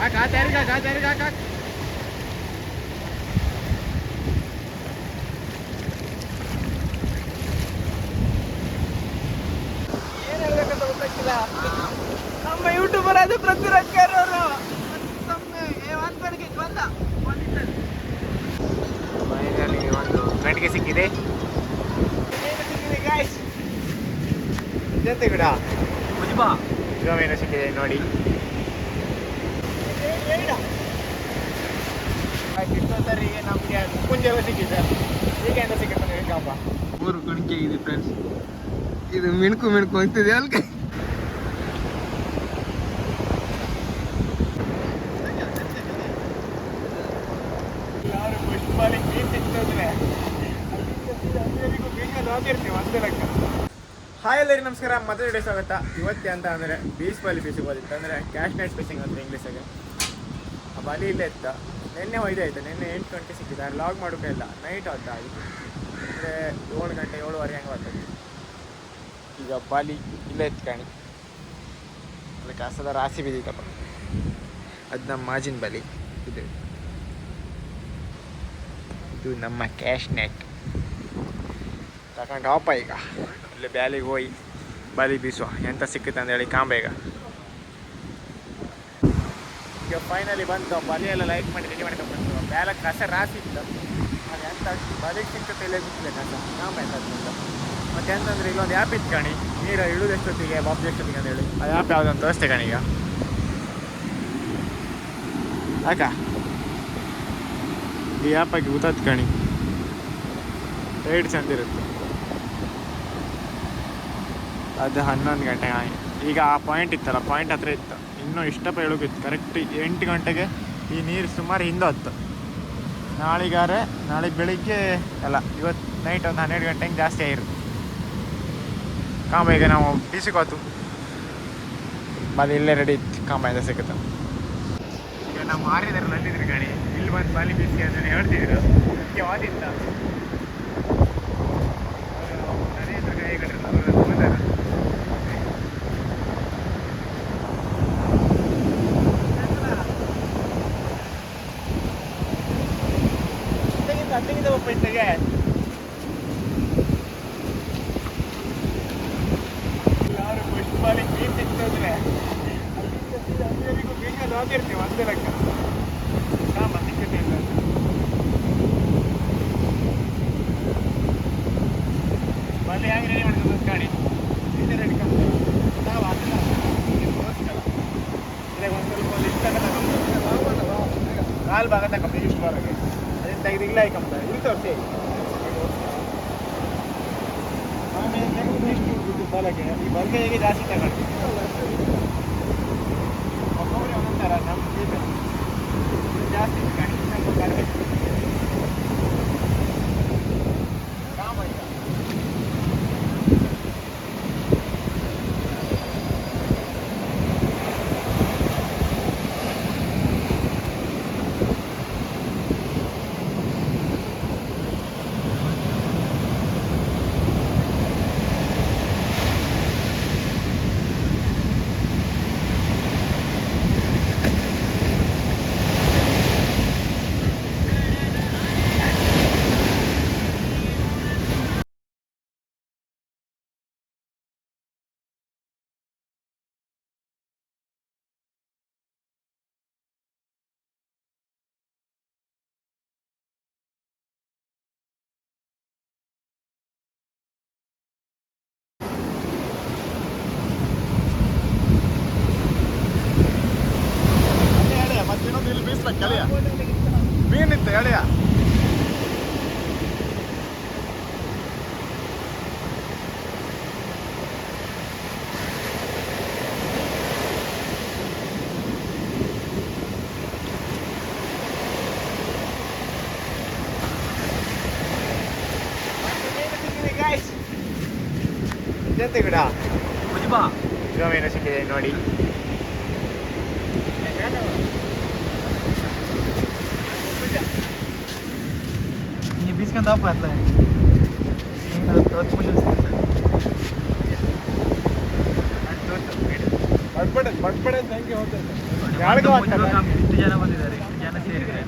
ಹಾಕ್ ಆ ತಯಾರಿಗೆ ಹಾಕ್ ಆ ತಯಾರಿಗೆ ಹಾಕ್ ಹಾಕ್ ಏನ್ ಹೇಳ್ಬೇಕಂತ ಗೊತ್ತಾಗ್ತಿಲ್ಲ. ನಮ್ಮ ಯೂಟ್ಯೂಬರ್ ಅದು ಪೃಥ್ವಿರಾಜ್ ಕೇರ್ ಅವರು ಮತ್ತೊಮ್ಮೆ ವಾಸ್ತವನಿಗೆ ಬಂದ. ಬಂದಿದ್ದಾರೆ. ಫೈನಲಿ ಒಂದು ಗಂಟೆಗೆ ಸಿಕ್ಕಿದೆ. ಏನು ಸಿಕ್ಕಿದೆ guys? ಇದೆಂತ ಗಿಡ? ಮುಜ್ಬಾ ಜೀವವೇನು ಸಿಕ್ಕಿದೆ ನೋಡಿ. ನಮಗೆ ಸಿಕ್ಕಿದೆ. ಹೇಗಪ್ಪ ಮೂರು ಕಣಿಕೆ ಇದೆ ಫ್ರೆಂಡ್ಸ್ ಇದು ಮಿಣುಕು ಮಿಣುಕು ಅಂತಿದೆ ಲೆಕ್ಕ. ಹಾಯ್ ಎಲ್ಲರಿ ನಮಸ್ಕಾರ ಮತ್ತೆ ಸ್ವಾಗತ. ಇವತ್ತೇ ಅಂತ ಅಂದರೆ ಬೀಚ್ ಬಾಲಿ ಫಿಶಿಂಗ್ ಹೋದಿತ್ತು. ಅಂದರೆ ಕ್ಯಾಶ್ ನೈಟ್ ಫಿಶಿಂಗ್ ಅಂತ ಇಂಗ್ಲೀಷಾಗೆ ಆ ಬಾಲಿ ಇಲ್ಲ ಇತ್ತ ನಿನ್ನೆ ಒಯ್ದೆ ಆಯ್ತು? ನಿನ್ನೆ ಎಂಟು ಗಂಟೆ ಸಿಕ್ಕಿದೆ. ಲಾಗ್ ಮಾಡೋಕೆ ಇಲ್ಲ. ನೈಟ್ ಹೊತ್ತ ಆಗಿತ್ತು ಅಂದರೆ ಏಳು ಗಂಟೆ ಏಳುವರೆ ಹಂಗೆ ಬರ್ತದೆ ಈಗ ಬಲಿ ಇಲ್ಲ ಇತ್ತು ಕಾಣಿ. ಅಲ್ಲಿ ಕಸದ ರಾಶಿ ಬಿದ್ದಿತ್ತಪ್ಪ. ಅದು ನಮ್ಮ ಮಾಜಿನ ಬಲಿ. ಇದು. ಇದು ನಮ್ಮ ಕ್ಯಾಶ್ ನೆಟ್ ತಗೊಂಡು ಆಪ ಈಗ. ಅಲ್ಲಿ ಬ್ಯಾಲಿಗೆ ಹೋಗಿ. ಬಲಿ ಬೀಸುವ. ಎಂತ ಸಿಕ್ಕುತ್ತೆ ಅಂತ ಹೇಳಿ ಕಾಂಬ ಈಗ ಫೈನಲಿ ಬಂತು ಬಲಿ ಎಲ್ಲ ಲೈಟ್ ಮಾಡಿ ರೆಡಿ ಮಾಡ್ಕೊಂಡು ಬಂತು ಮೇಲೆ ಕಸ ರಾಸಿ ಇತ್ತು ಅದು ಎಂತ ಬಲಿಗೆ ಸಿಕ್ಕುತ್ತೆ ಇಲ್ಲೇ ಬಿಟ್ಟಿಲ್ಲ ಕಸ. ಕಾಂಬ ಎಂತ ಅಂತ ಮತ್ತೆ ಎಂತಂದ್ರೆ ಇಲ್ಲೊಂದು ಆ್ಯಪ್ ಇತ್ತು ಕಣಿ. ನೀರು ಇಳುದು ಎಷ್ಟೊತ್ತಿಗೆ ಬಾಬು ಎಷ್ಟೊತ್ತಿಗೆ ಅಂತ ಹೇಳಿ. ಅದು ಆ್ಯಪ್ ಯಾವುದಂತ ತೋರಿಸ್ತೇ ಕಣಿ ಈಗ. ಆಕ ಈ ಆ್ಯಪಾಗಿ ಗೊತ್ತಾಯ್ತು ಕಣಿ. ರೇಟ್ ಚಂದ ಇರುತ್ತೆ. ಅದು ಹನ್ನೊಂದು ಗಂಟೆ ಈಗ ಆ ಪಾಯಿಂಟ್ ಇತ್ತಲ್ಲ ಪಾಯಿಂಟ್ ಹತ್ರ ಇತ್ತು. ಇನ್ನೂ ಇಷ್ಟಪ್ಪ ಹೇಳೋಕಿತ್ತು ಕರೆಕ್ಟ್ ಎಂಟು ಗಂಟೆಗೆ ಈ ನೀರು ಸುಮಾರು ಹಿಂದೊತ್ತು ನಾಳಿಗಾರೆ ನಾಳೆ ಬೆಳಿಗ್ಗೆ ಅಲ್ಲ, ಇವತ್ತು ನೈಟ್ ಒಂದು ಹನ್ನೆರಡು ಗಂಟೆಗೆ ಜಾಸ್ತಿ ಆಗಿರುತ್ತೆ. ಕಾಂಬ ಈಗ ನಾವು ಬೀಸಿಕೋತು ಬಾಲಿ ಇಲ್ಲೇ ರೆಡಿ ಇತ್ತು ಕಾಂಬ ಇಂದ ಸಿಗುತ್ತೆ. ಈಗ ನಾವು ಮಾರಿದಾರೆ ನಂದಿದ್ರು ಗಾಡಿ. ಇಲ್ಲಿ ಬಂದು ಬಾಲಿ ಬೀಸಿ ಅಂತ ಹೇಳ್ತಿದ್ರು ಅದಕ್ಕೆ ಇತ್ತಗೆ ಯಾರು ಫಸ್ಟ್ ಬಾಲಿಗೆ ನೀರು ಸಿಕ್ತಂದ್ರೆ ಬೇಗ ಹೋಗಿರ್ತೀವಿ ಒಂದೇ ಲೆಕ್ಕ ಸಿಕ್ಕತ್ತೆ ಇಲ್ಲ ಬಾಲಿ ಹೆಂಗೆ ರೆಡಿ ಮಾಡ್ಕೊಂಡು ಗಾಡಿ ಇಲ್ಲೇ ರೆಡಿ ಒಂದು ಸ್ವಲ್ಪ ಒಂದು ಇಷ್ಟ ನಾಲ್ಕು ಭಾಗ ತಗೊಂಡು ಇಷ್ಟು ಹೊರಗೆ ಅದನ್ನ ತೆಗೆದಿಲ್ಲ ಇಲ್ಲಿ ತೋರಿಸಿ ಆಮೇಲೆ ನೆಕ್ಸ್ಟ್ ಇದು ಬಲಗೆ ಈ ಬಲಗೆ ಹೇಗೆ ಜಾಸ್ತಿ ತಗೊಂಡು ಒಬ್ಬೊಬ್ಬರೇ ಒಂದೊಂದು ಥರ ನಮ್ಮ ಇದು ಜಾಸ್ತಿ ಗಾಡಿ ಸ್ವಲ್ಪ ಕಡಿಮೆ ಕಾಮ ಈಗ ಎಳೆಯ ಮತ್ತೆ ಇನ್ನೊಂದು ಇಲ್ಲಿ ಬೀಸ್ಬೇಕು ಎಳೆಯ ಮೀನಿತ್ತು ಎಳೆಯ ಇದೆಂತ ಗಿಡ ಮುಜ್ಬಾ ಜೀವವೇನು ಸಿಕ್ಕಿದೆ ನೋಡಿ. ನೀ ಬೀಸ್ಕೊಂಡ್ ಆಪ ಅಲ್ಲ ಅದು ಬಡ್ಬಡೆ ಬಡ್ಬಡೆ ಅಂತ ಹೆಂಗೆ ಹೋಗ್ತದೆ ನೋಡಿ, ಯಾರಿಗೂ ಒಂದು ಆಗ್ತದೆ. ಕಮ್ಮಿ, ಇಷ್ಟು ಜನ ಬಂದಿದ್ದಾರೆ? ಇಷ್ಟು ಜನ ಸೇರಿದ್ದಾರೆ?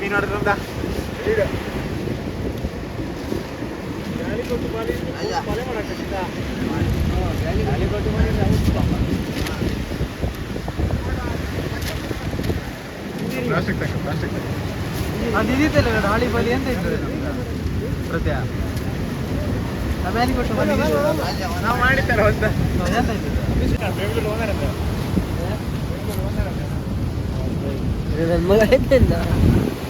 ಮೀನು ಹೊಡೆದ್ರಂತ ಪ್ಲಾಸ್ಟಿಕ್ ತಕ್ಕ ಪ್ಲಾಸ್ಟಿಕ್ ಅದು ಇದಿತ್ತಲ್ಲ ಹಾಳಿ ಬಲಿ ಅಂತ ಇರ್ತದೆ ಪ್ರತ್ಯ ನಾವು ಮಾಡಿದ್ದಾರ ಅಂತ. ಎಂತ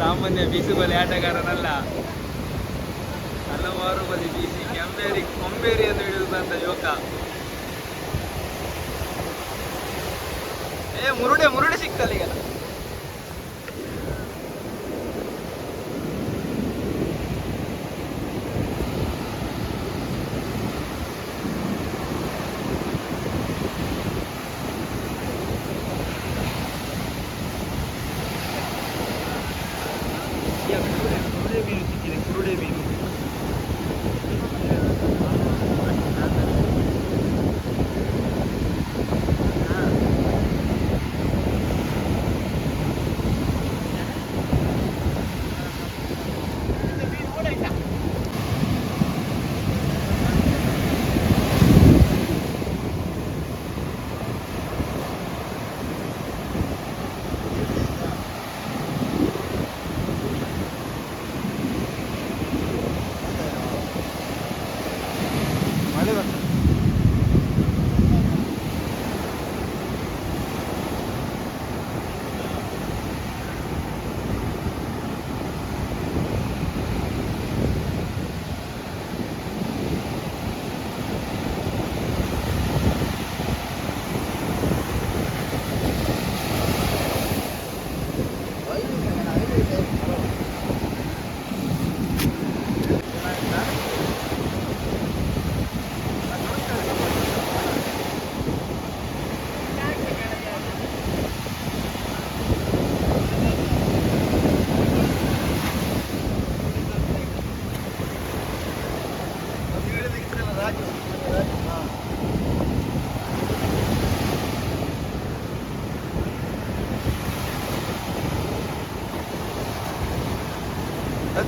ಸಾಮಾನ್ಯ ಬೀಸುಬಲಿ ಆಟಗಾರನಲ್ಲ. ಹಲವಾರು ಬಲಿ ಬೀಸಿ ಕೆಂಬೇರಿ ಕೊಂಬೇರಿಯನ್ನು ಹಿಡಿದಂತ ಯುವಕ. ಏ, ಮುರುಡೆ ಮುರುಡೆ ಸಿಕ್ತಲ್ಲ ಈಗ.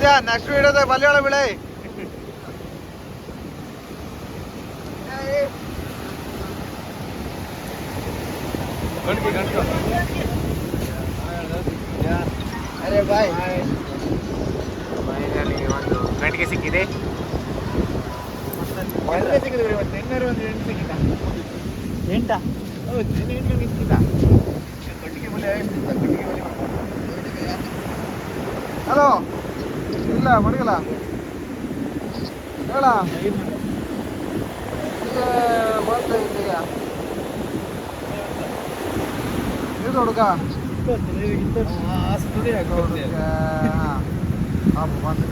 ಬರ್ತೀಯಾ ನೆಕ್ಸ್ಟ್ ವಿಡಿಯೋದಾಗ ಮಲಯಾಳ ಬಿಳೆ. ಅರೆ ಬಾಯ್. ಫೈನಲಿ ಒಂದು ಗಂಟೆಗೆ ಸಿಕ್ಕಿದೆ. ಒಳ್ಳೆ ಸಿಕ್ಕಿದ್ರಿ ಇವತ್ತು? ನಿನ್ನೆ ಒಂದು ಎಂಟು ಸಿಕ್ಕಿದ ಎಂಟ? ಹೌದು ನಿನ್ನೆ ಎಂಟು ಗಂಟೆಗೆ ಸಿಕ್ಕಿದ ಕಟ್ಟಿಗೆ ಬಲೆ ಕಟ್ಟಿಗೆ ಬಲೆ ಹಲೋ ಇಲ್ಲ ಮಡಗಲ್ಲ ಹೇಳ ಇದು ಹುಡುಗ ಮತ್ತೆ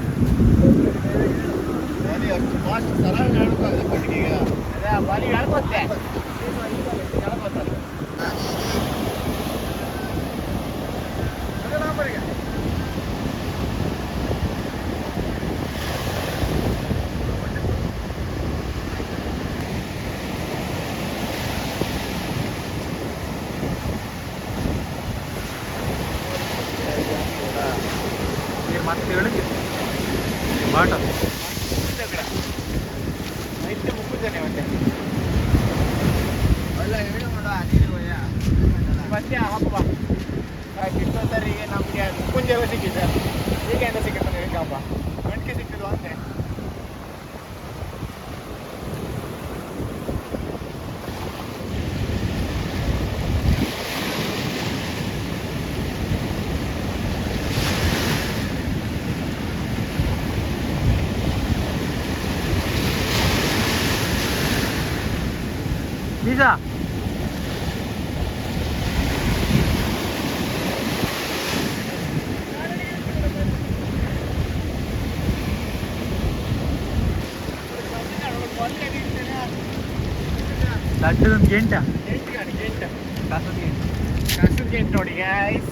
ದಡ್ಡದೊಂದು ಗೆಂಟ. ನೋಡಿ ಗೈಸ್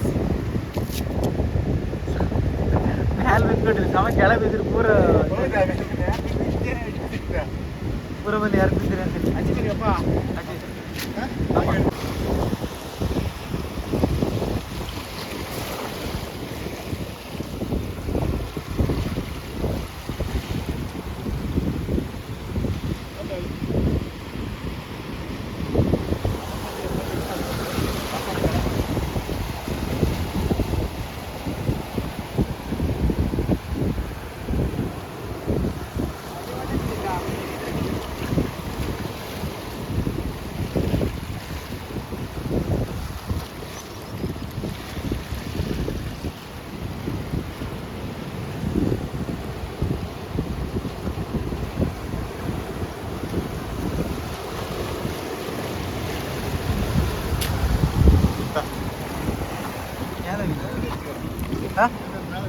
ಮ್ಯಾಲ ಬಿದ್ಬಿಟ್ರಿ ಸಮ ಕೆಳ ಬಿದ್ದಿರಿ ಪೂರ ಪೂರ ಬಂದು ಯಾರು ಬಿದ್ದಿರಿ ಅಂತ ಹಚ್ಚಿದ್ರಿಯಪ್ಪ ಅಪ್ಪ ಮ್ಯಾಲ್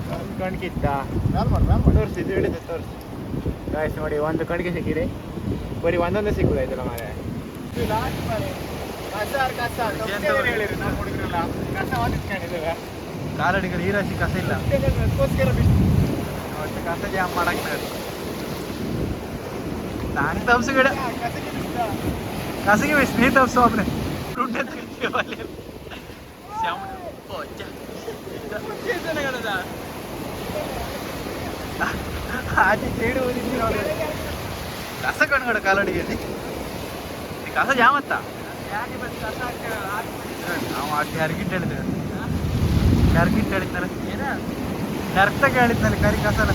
ಮ್ಯಾಲ್ ಮಾಡು ತೋರಿಸಿ ಇದು ಹಿಡಿದು ತೋರಿಸಿ. ಗಾಯ್ಸ್ ನೋಡಿ ಒಂದು ಕಣ್ಗೆ ಸಿಕ್ಕಿರಿ ಬರೀ ಒಂದೊಂದೇ ಸಿಕ್ಕುದಾಯ್ತಲ್ಲ ಮಾರೆ ಇದು last ಬಾರಿ. ಕಸ ಕಸ ತಪ್ಪೇ ಹೇಳಿರಿ ನಾವು ಹುಡುಗರೆಲ್ಲ ಕಸ ಹೊತ್ತಿಸ್ಕೊಂಡಿದ್ದೇವೆ ಕಾಲಡಿಗಳು ಈ ರಾಶಿ ಕಸ ಇಲ್ಲ. ಕಸ ಜಾಮ್ ಮಾಡಕ್ ನಾನು ತಪ್ಸು ಗಿಡ ಕಸಗಿ ಬಿಸ್ ನೀ ತಪ್ಸು ಒಬ್ಬನೇ ಆಚೆ ಸೈಡ್ ಓದಿದ್ವಿ ನೋಡಿ ಕಸ ಕಣ್ಗಡ ಕಾಲಡಿಗೆಯಲ್ಲಿ ಕಸ ಜಾಮತ್ತ ನಾವು ಆಚೆ ಯಾರಿಗಿಟ್ಟು ಹೇಳಿದ್ದೇವೆ. ಯಾರಿಗಿಟ್ಟು ಹೇಳಿದ್ದಾರೆ ಕರೆಕ್ಟಾಗಿ ಹೇಳಿದ್ನಲ್ಲಿ ಕರಿ ಕಸನ.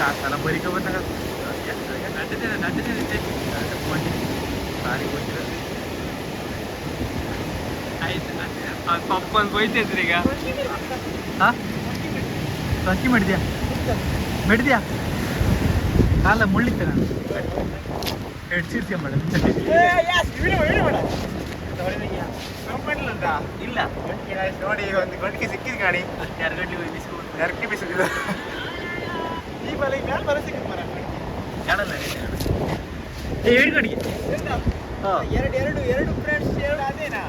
ಕಾಸಲ ಬರಿಕ ಬಂದಾಗ ಸಾರಿ ಗೊತ್ತಿಲ್ಲ ಪಪ್ಪನ್ ಬೈತೈತ್ರಿ ಈಗ ಹಾ ಅಕ್ಕಿ ಮಾಡಿದ್ಯಾ ಮಾಡಿದ್ಯಾ ಕಾಲ ಮುಳ್ಳಿತ್ತೆ ನಾನು ಹೆಡ್ಸಿರ್ತೀಯ ಮೇಡಮ್ ಇಲ್ಲ ನೋಡಿ ಒಂದು ಗಂಟೆಗೆ ಸಿಕ್ಕಿದ್ ಗಾಡಿ ಎರಡು ಗಂಟೆ ಹೋಗಿ ಬಿಸ್ಕೊಂಡು ಎರಕ್ಕೆ ಬಿಸಿಲಿಲ್ಲ ಈ ಬಲ ಮ್ಯಾಲ ಮರ ಕಾಣಲ್ಲ ಏ ಹಿಡ್ಕಡಿಗೆ ಹಾಂ. ಎರಡು ಎರಡು ಎರಡು ಫ್ರೆಂಡ್ಸ್ ಎರಡು ಅದೇನಾ?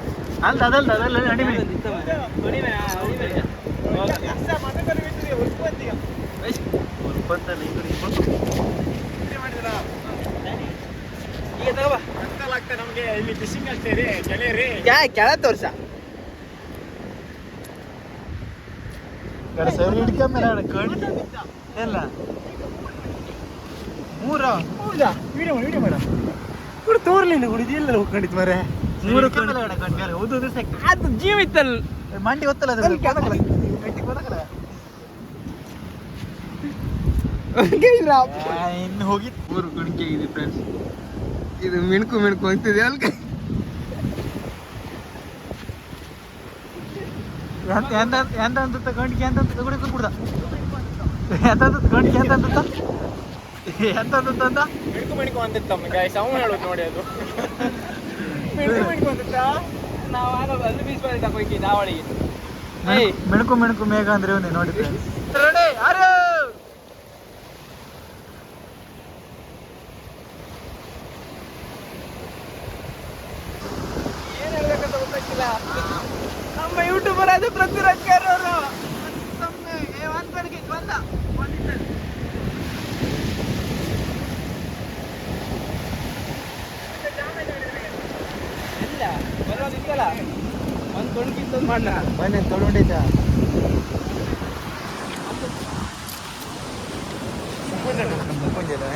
ಅಲ್ಲ ಅದಲ್ಲ ಅದಲ್ಲ ಅಡಿ ಮೀನು ನಮಗೆ ಇಲ್ಲಿ ಫಿಶಿಂಗ್ ಆಗ್ತೇರಿ ಗೆಳೆಯರಿ. ಕೆಳ ತೋರ್ಸ. ಸರಿ ಹಿಡ್ಕೊಂಬಲ್ಲ ಕಣ್ಣು. ಎಲ್ಲ. ಮೂರ. ಪೂಜಾ ವಿಡಿಯೋ ಮಾಡಿ ವಿಡಿಯೋ ಮಾಡ. ಕೂಡ ತೋರ್ಲಿಲ್ಲ ಹುಡುಗಿ ಎಲ್ಲ ಹೋಗ್ಕೊಂಡಿತ್ತು ಮರೆ ಕಣ್ಣು. ಅದು ಜೀವ ಇತ್ತಲ್ಲ ಮಂಡಿ ಗೊತ್ತಲ್ಲ ಇನ್ನು ಹೋಗಿ. ಮೂರು ಕುಣಿಕೆ ಇದೆ ಫ್ರೆಂಡ್ಸ್ ಇದು ಮಿಣಕು ಮಿಣಕು ಅಂತಿದೆ ಅಲ್ಕ ಎಂತ ಎಂತ ಎಂತ ಅಂತ ಎಂತ ಅಂತ ತಗೊಂಡು ಕುಡ್ದ ಎಂತ ಅಂತ ಎಂತ ಅಂತ ಎಂತ ಗಾಯ್ಸ್ ಅವನು ಹೇಳೋದು ನೋಡಿ ಅದು. ಅಂತಿತ್ತ? ನಾವು ಆಗ ಅಲ್ಲಿ ಬೀಚ್ ಬಂದಿದ್ದ ಕೊಯ್ಕಿ ದಾವಳಿಗೆ ಮೆಣಕು- ಮೆಣಕು ಮೇಘ ಅಂದ್ರೆ ನೋಡಿ ರೆಡಿ ಯಾರು ಏನ್ ಹೇಳ್ಬೇಕಂತ ಗೊತ್ತಾಗ್ತಿಲ್ಲ ನಮ್ಮ ಯೂಟ್ಯೂಬರ್ ಆದ ಪೃಥ್ವಿರಾಜ್ ಕರ್ ಅವರು ಇಲ್ಲ ಬರೋದಿತ್ತಲ್ಲ ಒಂದು ತೊಣಕಿತ್ತೊಂದು ಮಣ್ಣ ಬನ್ನಿ ತೊಗೊಂಡಿದ್ದ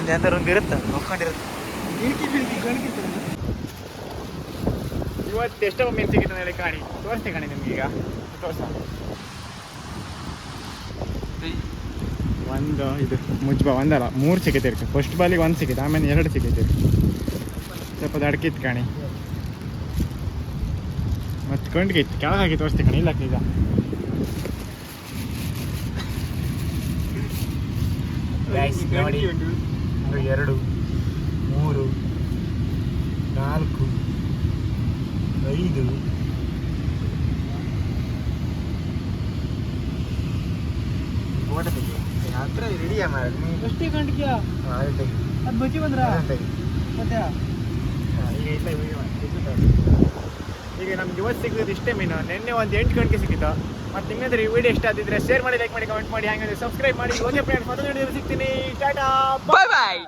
ಒಂದು ಜನರು ಒಂದು ಇರುತ್ತೆ? ನೋಡ್ಕೊಂಡಿರುತ್ತೆ ಇವತ್ತು ಎಷ್ಟೋ ಮೀನು ಸಿಗುತ್ತೆ ಹೇಳಿ ಕಾಣಿ. ತೋರಿಸ್ತೀನಿ ಕಾಣಿ ನಿಮ್ಗೆ ಈಗ. ಒಂದು ಇದು ಮುಜ್ಬ ಒಂದಲ್ಲ ಮೂರು ಸಿಗುತ್ತೆ ಇರ್ತೀವಿ. ಫಸ್ಟ್ ಬಾಲಿಗೆ ಒಂದು ಸಿಗುತ್ತೆ ಆಮೇಲೆ ಎರಡು ಸಿಗುತ್ತೆ ಸ್ವಲ್ಪ ದಡ್ಕಿತ್ತು ಕಾಣಿ. ಮತ್ತೆ ಕೊಂಡಿಗಿತ್ತು ಕೆಳಗಾಗಿ ತೋರಿಸ್ತೀನಿ ಕಣಿ ಇಲ್ಲ ಈಗ. ನೋಡಿ. ಒಂದು ಎರಡು ಮೂರು ನಾಲ್ಕು ಐದು ಫೋಟೋ ತೆಗಿ ಹತ್ರ ರೆಡಿಯಾ ಮಾಡಿ ಅಷ್ಟೇ ಗಂಟೆಗೆ ಅದು ತೆಗಿ ಅದು ಬಚ್ಚಿ ಬಂದ್ರ ಅದನ್ನ ತೆಗಿ ಮತ್ತೆ ಹಾ, ಈಗ ಇಲ್ಲ video ಮಾಡಿ. ಈಗ ನಮ್ಗೆ ಇವತ್ತು ಸಿಗೋದು ಇಷ್ಟೇ ಮೀನು. ನಿನ್ನೆ ಒಂದು ಎಂಟು ಗಂಟೆಗೆ ಸಿಕ್ಕಿತ್ತು. ಮತ್ತೆ ನಿಮ್ಮೆಂದ್ರೆ ಈ ವಿಡಿಯೋ ಇಷ್ಟ ಆದಿದ್ರೆ ಶೇರ್ ಮಾಡಿ ಲೈಕ್ ಮಾಡಿ ಕಮೆಂಟ್ ಮಾಡಿ ಹಾಗೆ ಸಬ್ಸ್ಕ್ರೈಬ್ ಮಾಡಿ. ಓಕೆ ಫ್ರೆಂಡ್ಸ್ ಸಿಗ್ತೀನಿ. ಟಾಟಾ ಬಾಯ್ ಬಾಯ್